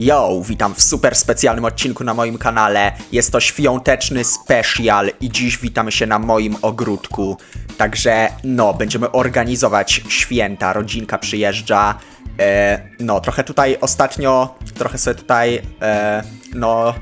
Yo, witam w super specjalnym odcinku na moim kanale. Jest to świąteczny special i dziś witamy się na moim ogródku. Także no, będziemy organizować święta, rodzinka przyjeżdża. E, no, trochę tutaj ostatnio, trochę sobie tutaj, e, no,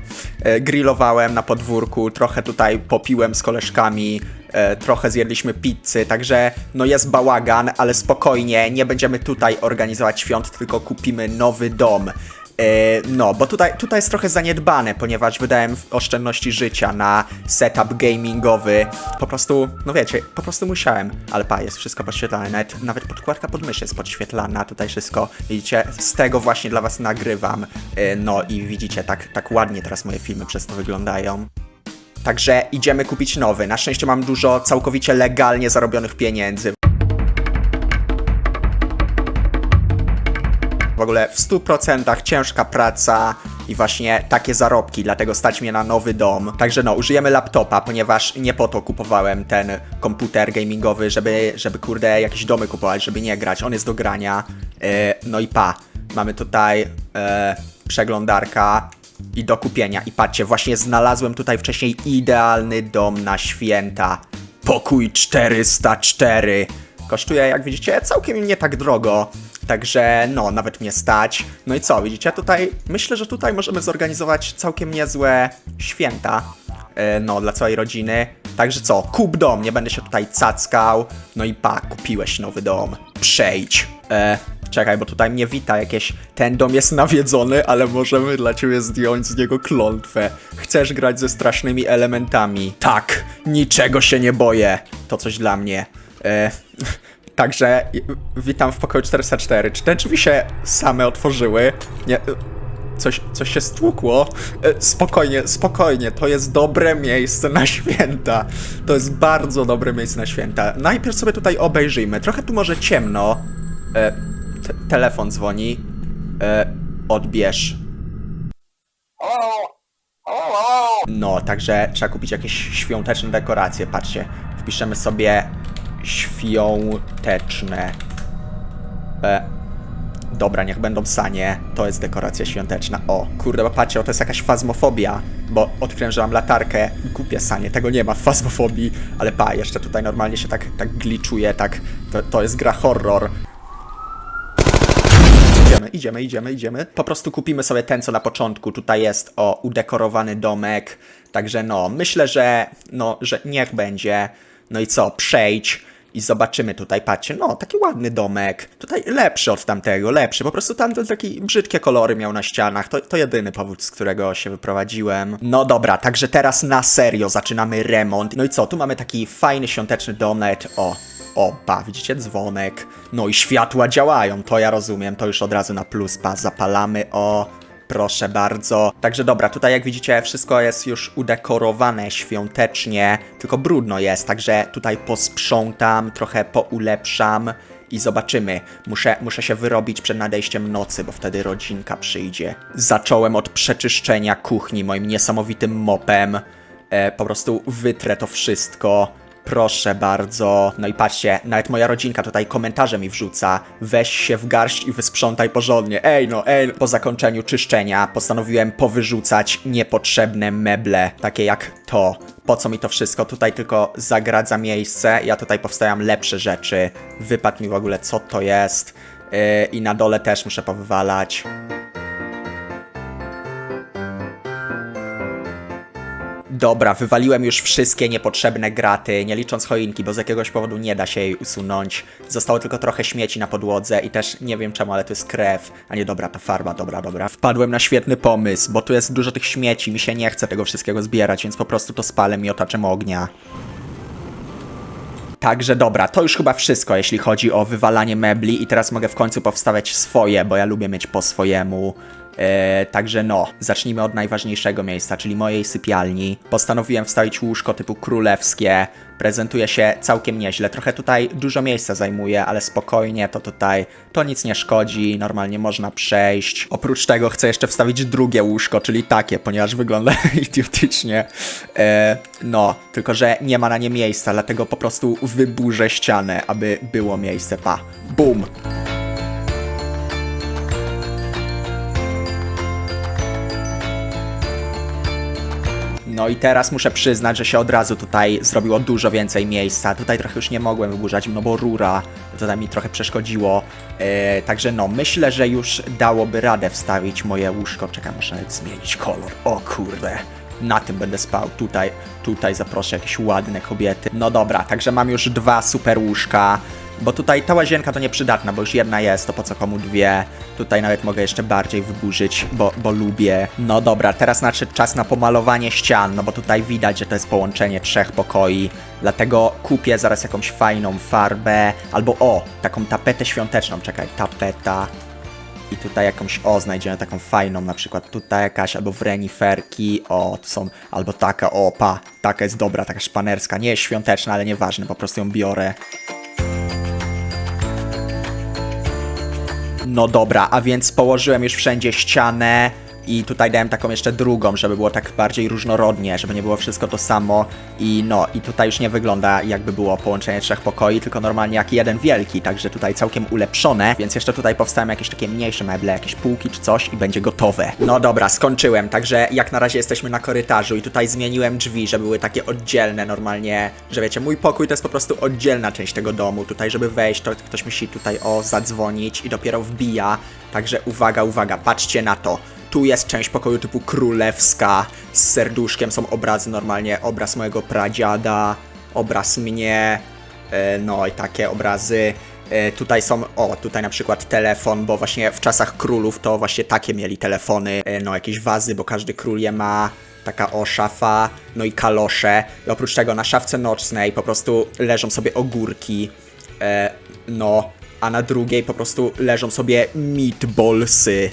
e, grillowałem na podwórku, trochę tutaj popiłem z koleżkami, e, trochę zjedliśmy pizzy, także no jest bałagan, ale spokojnie, nie będziemy tutaj organizować świąt, tylko kupimy nowy dom. E, No, bo tutaj, tutaj jest trochę zaniedbane, ponieważ wydałem oszczędności życia na setup gamingowy. Po prostu, no wiecie, po prostu musiałem. Ale pa, jest wszystko podświetlane, nawet, nawet podkładka pod mysz jest podświetlana, tutaj wszystko, widzicie, z tego właśnie dla was nagrywam. E, No i widzicie, tak, tak ładnie teraz moje filmy przez to wyglądają. Także idziemy kupić nowy. Na szczęście mam dużo całkowicie legalnie zarobionych pieniędzy. W ogóle w 100% ciężka praca i właśnie takie zarobki, dlatego stać mnie na nowy dom. Także no, użyjemy laptopa, ponieważ nie po to kupowałem ten komputer gamingowy, żeby, żeby kurde jakieś domy kupować, żeby nie grać. On jest do grania. E, no i pa, mamy tutaj e, przeglądarka i do kupienia. I patrzcie, właśnie znalazłem tutaj wcześniej idealny dom na święta. Pokój 404. Kosztuje, jak widzicie, całkiem nie tak drogo. Także no, nawet mnie stać. No i co, widzicie, tutaj myślę, że tutaj możemy zorganizować całkiem niezłe święta. E, no, dla całej rodziny. Także co, kup dom, nie będę się tutaj cackał. No i pa, kupiłeś nowy dom. Przejdź. E, czekaj, bo tutaj mnie wita jakieś. Ten dom jest nawiedzony, ale możemy dla ciebie zdjąć z niego klątwę. Chcesz grać ze strasznymi elementami. Tak, niczego się nie boję. To coś dla mnie. E, Także witam w pokoju 404. Czy te drzwi się same otworzyły? Nie. y, Coś, coś się stłukło. E, Spokojnie, spokojnie. To jest dobre miejsce na święta. To jest bardzo dobre miejsce na święta. Najpierw sobie tutaj obejrzyjmy. Trochę tu może ciemno. E, te telefon dzwoni. E, odbierz. No, także trzeba kupić jakieś świąteczne dekoracje. Patrzcie, wpiszemy sobie świąteczne. E, dobra, niech będą sanie. To jest dekoracja świąteczna. O, kurde, bo patrzcie, o, to jest jakaś fazmofobia, bo odkryłem, latarkę. Głupie sanie, tego nie ma w fazmofobii, ale pa, jeszcze tutaj normalnie się tak, tak glitchuje, tak, to, to jest gra horror. Idziemy, idziemy, idziemy, idziemy. Po prostu kupimy sobie ten, co na początku. Tutaj jest o udekorowany domek. Także no, myślę, że no, że niech będzie. No i co, przejdź i zobaczymy tutaj, patrzcie, no, taki ładny domek. Tutaj lepszy od tamtego, lepszy. Po prostu tamten taki brzydkie kolory miał na ścianach. To, to jedyny powód, z którego się wyprowadziłem. No dobra, także teraz na serio zaczynamy remont. No i co, tu mamy taki fajny świąteczny domek. O, Opa, widzicie dzwonek. No i światła działają, to ja rozumiem, to już od razu na plus pa, zapalamy, o. Proszę bardzo. Także dobra, tutaj jak widzicie wszystko jest już udekorowane świątecznie, tylko brudno jest, także tutaj posprzątam, trochę poulepszam i zobaczymy. Muszę, muszę się wyrobić przed nadejściem nocy, bo wtedy rodzinka przyjdzie. Zacząłem od przeczyszczenia kuchni moim niesamowitym mopem. E, po prostu wytrę to wszystko. Proszę bardzo. No i patrzcie, nawet moja rodzinka tutaj komentarze mi wrzuca. Weź się w garść i wysprzątaj porządnie. Ej no, ej. Po zakończeniu czyszczenia postanowiłem powyrzucać niepotrzebne meble, takie jak to. Po co mi to wszystko? Tutaj tylko zagradza miejsce. Ja tutaj powstawiam lepsze rzeczy. Wypadł mi w ogóle co to jest. Yy, I na dole też muszę powywalać. Dobra, wywaliłem już wszystkie niepotrzebne graty, nie licząc choinki, bo z jakiegoś powodu nie da się jej usunąć. Zostało tylko trochę śmieci na podłodze i też nie wiem czemu, ale to jest krew. A nie, dobra, to farba, dobra, dobra. Wpadłem na świetny pomysł, bo tu jest dużo tych śmieci, mi się nie chce tego wszystkiego zbierać, więc po prostu to spalę miotaczem ognia. Także dobra, to już chyba wszystko, jeśli chodzi o wywalanie mebli i teraz mogę w końcu powstawiać swoje, bo ja lubię mieć po swojemu. E, także no, zacznijmy od najważniejszego miejsca, czyli mojej sypialni. Postanowiłem wstawić łóżko typu królewskie. Prezentuje się całkiem nieźle. Trochę tutaj dużo miejsca zajmuje, ale spokojnie, to tutaj to nic nie szkodzi, normalnie można przejść. Oprócz tego chcę jeszcze wstawić drugie łóżko, czyli takie, ponieważ wygląda idiotycznie. E, no, tylko że nie ma na nie miejsca, dlatego po prostu wyburzę ścianę, aby było miejsce. Pa. Bum. No i teraz muszę przyznać, że się od razu tutaj zrobiło dużo więcej miejsca. Tutaj trochę już nie mogłem wyburzać, no bo rura tutaj mi trochę przeszkodziło. E, także no, myślę, że już dałoby radę wstawić moje łóżko. Czekaj, muszę nawet zmienić kolor. O kurde. Na tym będę spał. Tutaj, tutaj zaproszę jakieś ładne kobiety. No dobra, także mam już dwa super łóżka. Bo tutaj ta łazienka to nieprzydatna, bo już jedna jest, to po co komu dwie? Tutaj nawet mogę jeszcze bardziej wyburzyć, bo, bo lubię. No dobra, teraz nadszedł czas na pomalowanie ścian, no bo tutaj widać, że to jest połączenie trzech pokoi. Dlatego kupię zaraz jakąś fajną farbę, albo o, taką tapetę świąteczną. Czekaj, tapeta. I tutaj jakąś, o, znajdziemy taką fajną, na przykład tutaj jakaś, albo w reniferki, o, to są, albo taka, o, pa, taka jest dobra, taka szpanerska, nie jest świąteczna, ale nieważne, po prostu ją biorę. No dobra, a więc położyłem już wszędzie ścianę i tutaj dałem taką jeszcze drugą, żeby było tak bardziej różnorodnie, żeby nie było wszystko to samo. I no, i tutaj już nie wygląda jakby było połączenie trzech pokoi, tylko normalnie jak jeden wielki, także tutaj całkiem ulepszone, więc jeszcze tutaj powstają jakieś takie mniejsze meble, jakieś półki czy coś i będzie gotowe. No dobra, skończyłem, także jak na razie jesteśmy na korytarzu i tutaj zmieniłem drzwi, żeby były takie oddzielne normalnie, że wiecie, mój pokój to jest po prostu oddzielna część tego domu, tutaj żeby wejść, to ktoś musi tutaj o zadzwonić i dopiero wbija, także uwaga, uwaga, patrzcie na to. Tu jest część pokoju typu królewska z serduszkiem, są obrazy normalnie, obraz mojego pradziada, obraz mnie, e, no i takie obrazy. E, Tutaj są, o, tutaj na przykład telefon, bo właśnie w czasach królów to właśnie takie mieli telefony, e, no jakieś wazy, bo każdy król je ma, taka o szafa, no i kalosze. I oprócz tego na szafce nocnej po prostu leżą sobie ogórki, no, a na drugiej po prostu leżą sobie meatballsy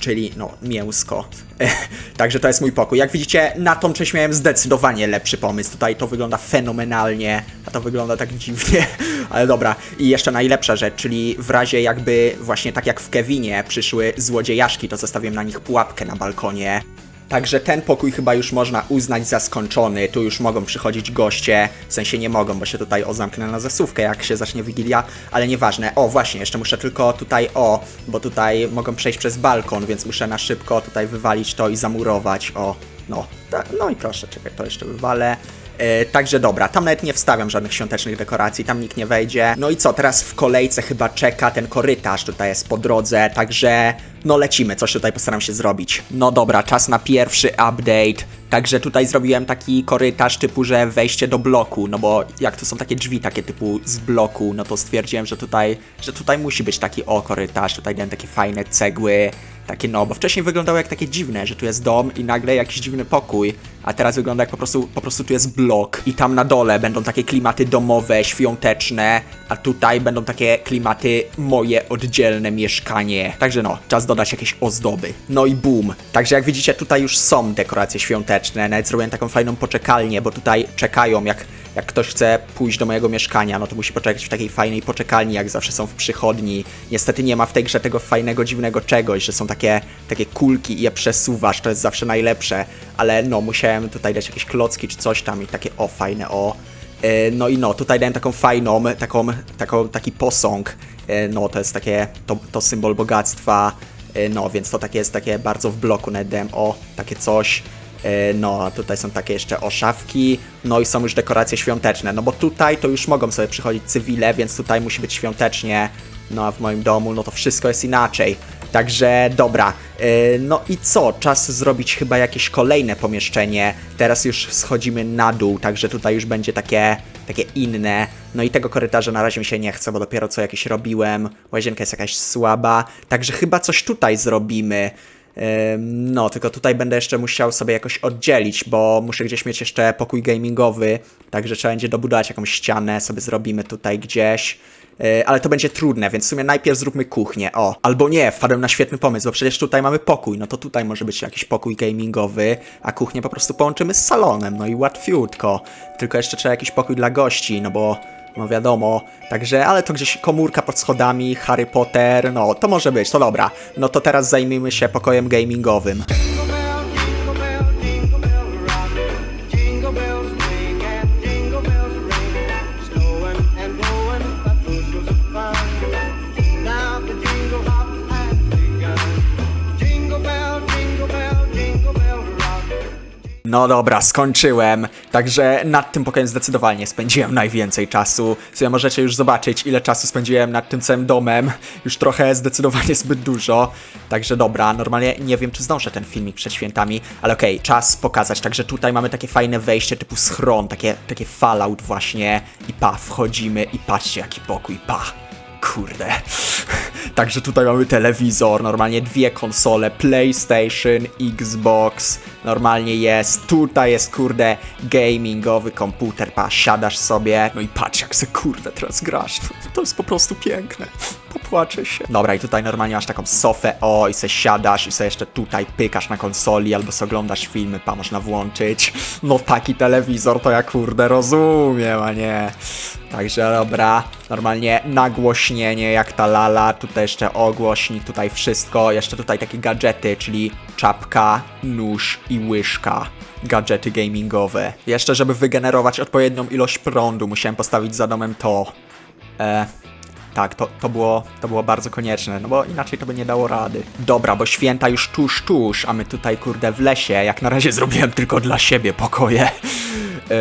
czyli no mięsko. Także to jest mój pokój. Jak widzicie, na tą część miałem zdecydowanie lepszy pomysł. Tutaj to wygląda fenomenalnie, a to wygląda tak dziwnie. Ale dobra. I jeszcze najlepsza rzecz, czyli w razie jakby właśnie tak jak w Kevinie przyszły złodziejaszki, to zostawiłem na nich pułapkę na balkonie. Także ten pokój chyba już można uznać za skończony. Tu już mogą przychodzić goście. W sensie nie mogą, bo się tutaj o zamknę na zasówkę, jak się zacznie Wigilia, ale nieważne. O, właśnie, jeszcze muszę tylko tutaj o, bo tutaj mogą przejść przez balkon, więc muszę na szybko tutaj wywalić to i zamurować. O, no, tak, no i proszę, czekaj, to jeszcze wywalę. E, także dobra, tam nawet nie wstawiam żadnych świątecznych dekoracji, tam nikt nie wejdzie. No i co, teraz w kolejce chyba czeka ten korytarz, tutaj jest po drodze, także no lecimy, coś tutaj postaram się zrobić. No dobra, czas na pierwszy update. Także tutaj zrobiłem taki korytarz typu, że wejście do bloku, no bo jak to są takie drzwi takie typu z bloku, no to stwierdziłem, że tutaj, że tutaj musi być taki o korytarz, tutaj dałem takie fajne cegły, takie no, bo wcześniej wyglądało jak takie dziwne, że tu jest dom i nagle jakiś dziwny pokój, a teraz wygląda jak po prostu, po prostu tu jest blok i tam na dole będą takie klimaty domowe, świąteczne, a tutaj będą takie klimaty moje oddzielne mieszkanie. Także no, czas dodać jakieś ozdoby. No i boom. Także jak widzicie, tutaj już są dekoracje świąteczne, nawet zrobiłem taką fajną poczekalnię, bo tutaj czekają jak jak ktoś chce pójść do mojego mieszkania, no to musi poczekać w takiej fajnej poczekalni, jak zawsze są w przychodni. Niestety nie ma w tej grze tego fajnego, dziwnego czegoś, że są takie, takie kulki i je przesuwasz, to jest zawsze najlepsze. Ale no, musiałem tutaj dać jakieś klocki czy coś tam i takie o, fajne, o. E, No i no, tutaj dałem taką fajną, taką, taką, taki posąg. E, No, to jest takie, to, to symbol bogactwa. E, No, więc to takie jest takie bardzo w bloku nawet dałem, o, takie coś. No, tutaj są takie jeszcze oszawki, no i są już dekoracje świąteczne, no bo tutaj to już mogą sobie przychodzić cywile, więc tutaj musi być świątecznie, no a w moim domu no to wszystko jest inaczej. Także dobra, e, no i co? Czas zrobić chyba jakieś kolejne pomieszczenie. Teraz już schodzimy na dół, także tutaj już będzie takie, takie inne. No i tego korytarza na razie mi się nie chce, bo dopiero co jakieś robiłem. Łazienka jest jakaś słaba, także chyba coś tutaj zrobimy. No, tylko tutaj będę jeszcze musiał sobie jakoś oddzielić, bo muszę gdzieś mieć jeszcze pokój gamingowy, także trzeba będzie dobudować jakąś ścianę, sobie zrobimy tutaj gdzieś. Yy, Ale to będzie trudne, więc w sumie najpierw zróbmy kuchnię. O, albo nie, wpadłem na świetny pomysł, bo przecież tutaj mamy pokój, no to tutaj może być jakiś pokój gamingowy, a kuchnię po prostu połączymy z salonem, no i łatwiutko. Tylko jeszcze trzeba jakiś pokój dla gości, no bo no wiadomo, także, ale to gdzieś komórka pod schodami, Harry Potter, no to może być, to dobra. No to teraz zajmijmy się pokojem gamingowym. No dobra, skończyłem. Także nad tym pokojem zdecydowanie spędziłem najwięcej czasu. Sobie możecie już zobaczyć, ile czasu spędziłem nad tym całym domem. Już trochę zdecydowanie zbyt dużo. Także dobra, normalnie nie wiem, czy zdążę ten filmik przed świętami, ale okej, czas pokazać. Także tutaj mamy takie fajne wejście typu schron, takie, takie fallout właśnie. I pa, wchodzimy i patrzcie, jaki pokój, pa. Kurde. Także tutaj mamy telewizor, normalnie dwie konsole, PlayStation, Xbox, normalnie jest. Tutaj jest, kurde, gamingowy komputer, pa, siadasz sobie, no i patrz jak se, kurde, teraz grasz. To jest po prostu piękne. Popłaczę się. Dobra, i tutaj normalnie masz taką sofę, o, i se siadasz i se jeszcze tutaj pykasz na konsoli, albo se oglądasz filmy, pa, można włączyć. No taki telewizor to ja, kurde, rozumiem, a nie... Także dobra, normalnie nagłośnienie jak ta lala, tutaj jeszcze ogłośnik, tutaj wszystko, jeszcze tutaj takie gadżety, czyli czapka, nóż i łyżka. Gadżety gamingowe. Jeszcze, żeby wygenerować odpowiednią ilość prądu, musiałem postawić za domem to. E, tak, to, to, było, to było bardzo konieczne, no bo inaczej to by nie dało rady. Dobra, bo święta już tuż, tuż, a my tutaj, kurde, w lesie, jak na razie zrobiłem tylko dla siebie pokoje. Yy,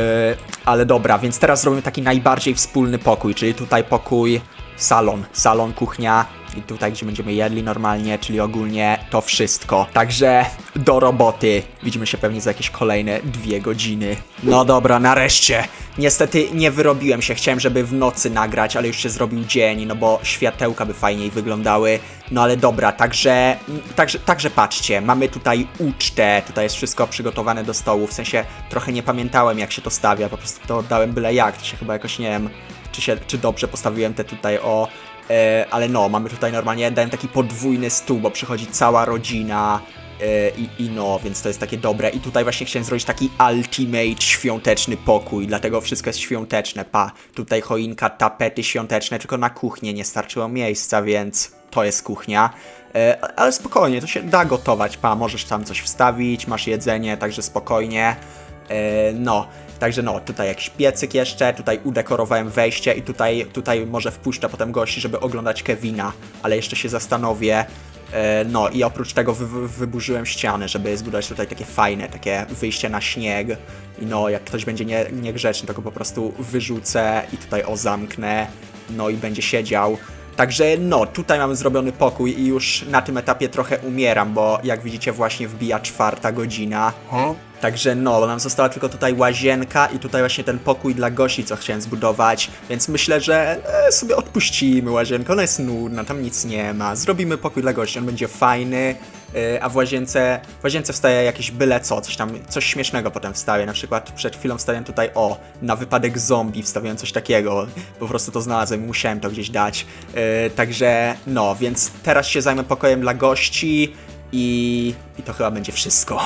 ale dobra, więc teraz zrobimy taki najbardziej wspólny pokój, czyli tutaj pokój, salon, salon, kuchnia i tutaj, gdzie będziemy jedli normalnie, czyli ogólnie to wszystko. Także do roboty. Widzimy się pewnie za jakieś kolejne dwie godziny. No dobra, nareszcie. Niestety nie wyrobiłem się, chciałem, żeby w nocy nagrać, ale już się zrobił dzień, no bo światełka by fajniej wyglądały. No ale dobra, także, także, także patrzcie, mamy tutaj ucztę, tutaj jest wszystko przygotowane do stołu, w sensie trochę nie pamiętałem jak się to stawia, po prostu to oddałem byle jak, to się chyba jakoś, nie wiem, czy, się, czy dobrze postawiłem te tutaj o... E, ale no, mamy tutaj normalnie, dałem taki podwójny stół, bo przychodzi cała rodzina e, i, i no, więc to jest takie dobre. I tutaj właśnie chciałem zrobić taki ultimate świąteczny pokój, dlatego wszystko jest świąteczne. Pa, tutaj choinka, tapety świąteczne, tylko na kuchnię nie starczyło miejsca, więc to jest kuchnia. E, ale spokojnie, to się da gotować. Pa, możesz tam coś wstawić, masz jedzenie, także spokojnie. E, no, także no, tutaj jakiś piecyk jeszcze, tutaj udekorowałem wejście i tutaj, tutaj może wpuszczę potem gości, żeby oglądać Kevina, ale jeszcze się zastanowię. E, No i oprócz tego wy, wy, wyburzyłem ściany, żeby zbudować tutaj takie fajne, takie wyjście na śnieg. I no, jak ktoś będzie nie, niegrzeczny, to go po prostu wyrzucę i tutaj o zamknę. No i będzie siedział. Także no, tutaj mamy zrobiony pokój i już na tym etapie trochę umieram, bo jak widzicie właśnie wbija czwarta godzina. Także no, nam została tylko tutaj łazienka i tutaj właśnie ten pokój dla gości, co chciałem zbudować, więc myślę, że e, sobie odpuścimy łazienkę, ona jest nudna, tam nic nie ma. Zrobimy pokój dla gości, on będzie fajny, a w łazience, w łazience wstaje jakieś byle co, coś tam, coś śmiesznego potem wstawię. Na przykład przed chwilą wstawiłem tutaj, o, na wypadek zombie wstawiłem coś takiego, po prostu to znalazłem i musiałem to gdzieś dać. E, także no, więc teraz się zajmę pokojem dla gości i, i to chyba będzie wszystko.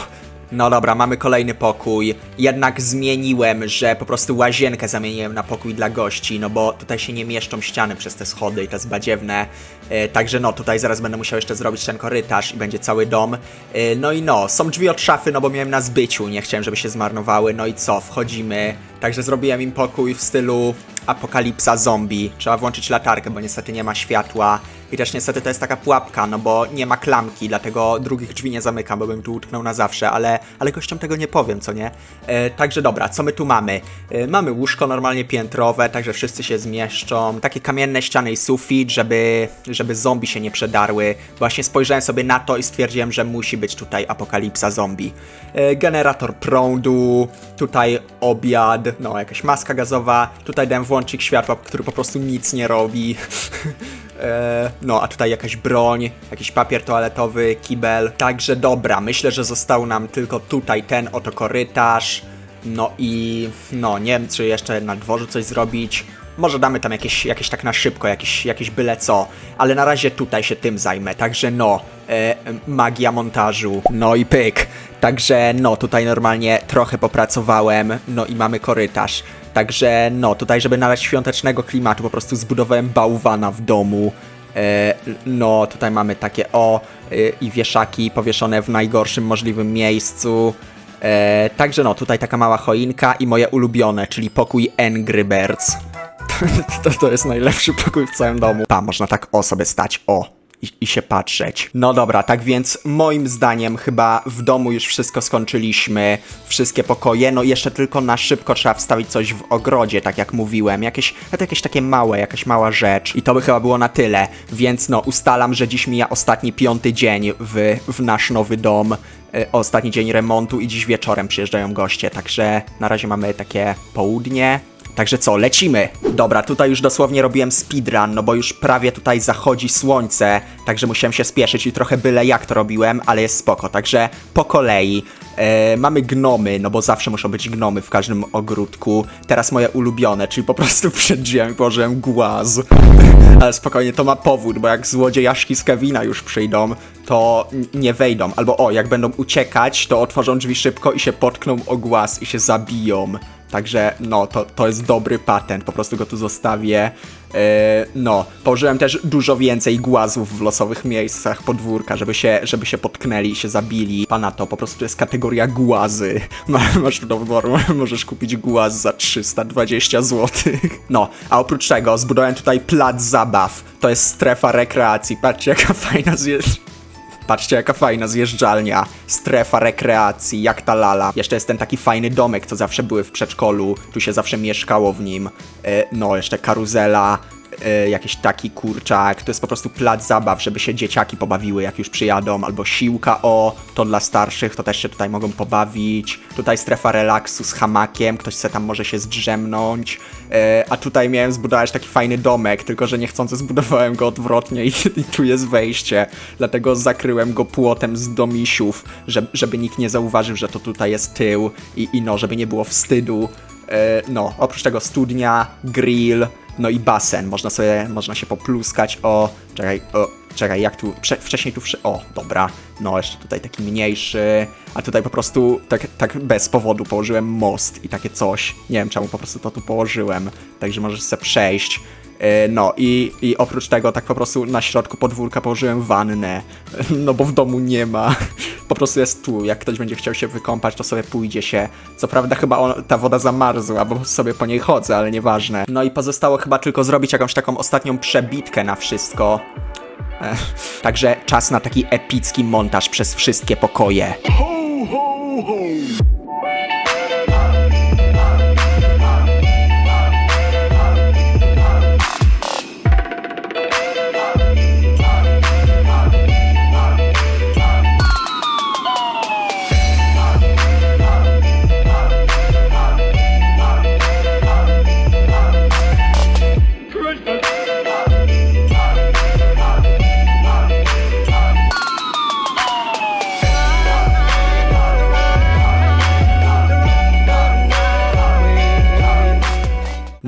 No dobra, mamy kolejny pokój. Jednak zmieniłem, że po prostu łazienkę zamieniłem na pokój dla gości, no bo tutaj się nie mieszczą ściany przez te schody i to jest badziewne. E, także no, tutaj zaraz będę musiał jeszcze zrobić ten korytarz i będzie cały dom. E, no i no, są drzwi od szafy, no bo miałem na zbyciu, nie chciałem, żeby się zmarnowały. No i co, wchodzimy. Także zrobiłem im pokój w stylu apokalipsa zombie. Trzeba włączyć latarkę, bo niestety nie ma światła. Też niestety to jest taka pułapka, no bo nie ma klamki, dlatego drugich drzwi nie zamykam, bo bym tu utknął na zawsze, ale, ale gościom tego nie powiem, co nie? E, także dobra, co my tu mamy? E, mamy łóżko normalnie piętrowe, także wszyscy się zmieszczą. Takie kamienne ściany i sufit, żeby, żeby zombie się nie przedarły. Właśnie spojrzałem sobie na to i stwierdziłem, że musi być tutaj apokalipsa zombie. E, generator prądu, tutaj obiad, no jakaś maska gazowa, tutaj dałem włączyk światła, który po prostu nic nie robi. E, No, a tutaj jakaś broń, jakiś papier toaletowy, kibel. Także dobra, myślę, że został nam tylko tutaj ten oto korytarz. No i no, nie wiem, czy jeszcze na dworzu coś zrobić. Może damy tam jakieś, jakieś tak na szybko, jakieś, jakieś byle co, ale na razie tutaj się tym zajmę. Także no, e, magia montażu. No i pyk. Także no, tutaj normalnie trochę popracowałem, no i mamy korytarz. Także no, tutaj żeby nadać świątecznego klimatu, po prostu zbudowałem bałwana w domu. E, no, tutaj mamy takie o e, i wieszaki powieszone w najgorszym możliwym miejscu. E, także no, tutaj taka mała choinka i moje ulubione, czyli pokój Angry Birds. to, to jest najlepszy pokój w całym domu. Pa, można tak o sobie stać, o. i, i się patrzeć. No dobra, tak więc moim zdaniem chyba w domu już wszystko skończyliśmy, wszystkie pokoje, no jeszcze tylko na szybko trzeba wstawić coś w ogrodzie, tak jak mówiłem, jakieś, no to jakieś takie małe, jakaś mała rzecz. I to by chyba było na tyle, więc no ustalam, że dziś mija ostatni piąty dzień w, w nasz nowy dom, e, ostatni dzień remontu i dziś wieczorem przyjeżdżają goście, także na razie mamy takie południe, Także co, lecimy! Dobra, tutaj już dosłownie robiłem speedrun, no bo już prawie tutaj zachodzi słońce, także musiałem się spieszyć i trochę byle jak to robiłem, ale jest spoko, także po kolei. E, mamy gnomy, no bo zawsze muszą być gnomy w każdym ogródku. Teraz moje ulubione, czyli po prostu przed drzwiami położyłem głaz. ale spokojnie, to ma powód, bo jak złodziejaszki z Kevina już przyjdą, to nie wejdą. Albo o, jak będą uciekać, to otworzą drzwi szybko i się potkną o głaz i się zabiją. Także no, to, to jest dobry patent, po prostu go tu zostawię. E, no, położyłem też dużo więcej głazów w losowych miejscach podwórka, żeby się, żeby się potknęli i się zabili. Pana to po prostu jest kategoria głazy. Ma- Masz do wyboru, możesz kupić głaz za 320 zł. No, a oprócz tego zbudowałem tutaj plac zabaw. To jest strefa rekreacji. Patrzcie, jaka fajna zjeżdża. Patrzcie, jaka fajna zjeżdżalnia, strefa rekreacji, jak ta lala. Jeszcze jest ten taki fajny domek, co zawsze były w przedszkolu, tu się zawsze mieszkało w nim. E, no, jeszcze karuzela, e, jakiś taki kurczak. To jest po prostu plac zabaw, żeby się dzieciaki pobawiły, jak już przyjadą, albo siłka, o, to dla starszych, to też się tutaj mogą pobawić. Tutaj strefa relaksu z hamakiem, ktoś se tam może się zdrzemnąć. E, a tutaj miałem zbudować taki fajny domek, tylko że niechcący zbudowałem go odwrotnie i, i tu jest wejście. Dlatego zakryłem go płotem z domisiów, żeby, żeby nikt nie zauważył, że to tutaj jest tył i, i no, żeby nie było wstydu. E, no, oprócz tego studnia, grill, no i basen. Można sobie, można się popluskać. O, czekaj, o, czekaj, jak tu, prze, wcześniej tu, wszy- o, dobra. No, jeszcze tutaj taki mniejszy, a tutaj po prostu tak, tak bez powodu położyłem most i takie coś. Nie wiem czemu po prostu to tu położyłem, także możesz sobie przejść. E, No i, i oprócz tego tak po prostu na środku podwórka położyłem wannę, no bo w domu nie ma. Po prostu jest tu, jak ktoś będzie chciał się wykąpać, to sobie pójdzie się. Co prawda chyba on, ta woda zamarzła, bo sobie po niej chodzę, ale nieważne. No i pozostało chyba tylko zrobić jakąś taką ostatnią przebitkę na wszystko. Ech, Także czas na taki epicki montaż przez wszystkie pokoje.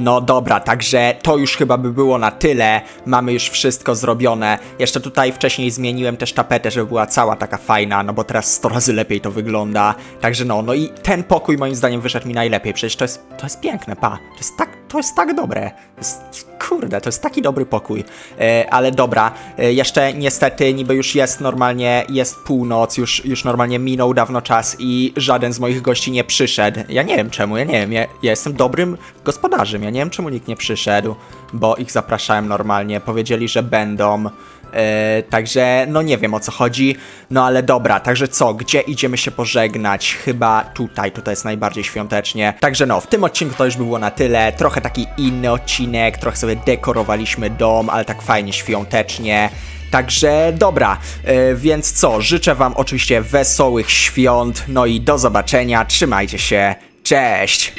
No dobra, także to już chyba by było na tyle. Mamy już wszystko zrobione. Jeszcze tutaj wcześniej zmieniłem też tapetę, żeby była cała taka fajna, no bo teraz 100 razy lepiej to wygląda. Także no, no i ten pokój moim zdaniem wyszedł mi najlepiej. Przecież to jest, to jest piękne, pa. To jest tak, to jest tak dobre. Kurde, to jest taki dobry pokój. E, ale dobra, e, jeszcze niestety niby już jest normalnie, jest północ, już, już normalnie minął dawno czas i żaden z moich gości nie przyszedł. Ja nie wiem czemu, ja nie wiem, ja, ja jestem dobrym gospodarzem, ja nie wiem czemu nikt nie przyszedł, bo ich zapraszałem normalnie, powiedzieli, że będą. E, także no nie wiem o co chodzi, no ale dobra, także co, gdzie idziemy się pożegnać? Chyba tutaj, tutaj jest najbardziej świątecznie. Także no, w tym odcinku to już by było na tyle, trochę taki inny odcinek, trochę sobie dekorowaliśmy dom, ale tak fajnie świątecznie. Także dobra, e, więc co, życzę Wam oczywiście wesołych świąt, no i do zobaczenia, trzymajcie się, cześć!